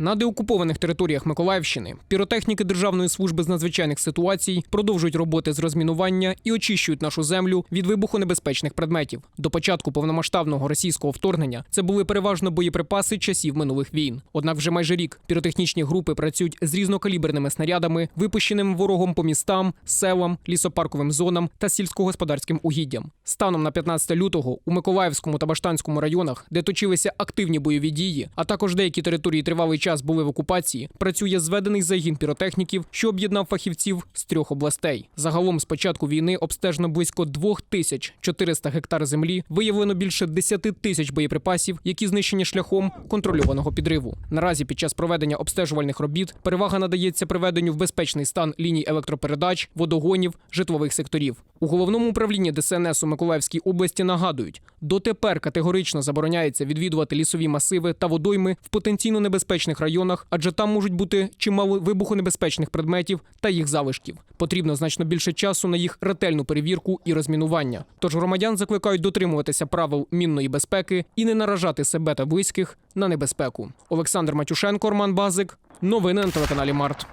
На деокупованих територіях Миколаївщини піротехніки Державної служби з надзвичайних ситуацій продовжують роботи з розмінування і очищують нашу землю від вибухонебезпечних предметів. До початку повномасштабного російського вторгнення це були переважно боєприпаси часів минулих війн. Однак вже майже рік піротехнічні групи працюють з різнокаліберними снарядами, випущеними ворогом по містам, селам, лісопарковим зонам та сільськогосподарським угіддям. Станом на 15 лютого у Миколаївському та Баштанському районах, де точилися активні бойові дії, а також деякі території тривалий час були в окупації, працює зведений загін піротехніків, що об'єднав фахівців з трьох областей. Загалом з початку війни обстежено близько 2400 гектар землі, виявлено більше 10 тисяч боєприпасів, які знищені шляхом контрольованого підриву. Наразі під час проведення обстежувальних робіт перевага надається приведенню в безпечний стан ліній електропередач, водогонів, житлових секторів. У головному управлінні ДСНС у Миколаївській області нагадують, дотепер категорично забороняється відвідувати лісові масиви та водойми в потенційно небезпечних районах, адже там можуть бути чимало вибухонебезпечних предметів та їх залишків. Потрібно значно більше часу на їх ретельну перевірку і розмінування. Тож громадян закликають дотримуватися правил мінної безпеки і не наражати себе та близьких на небезпеку. Олександр Матюшенко, Роман Базик. Новини на телеканалі Март.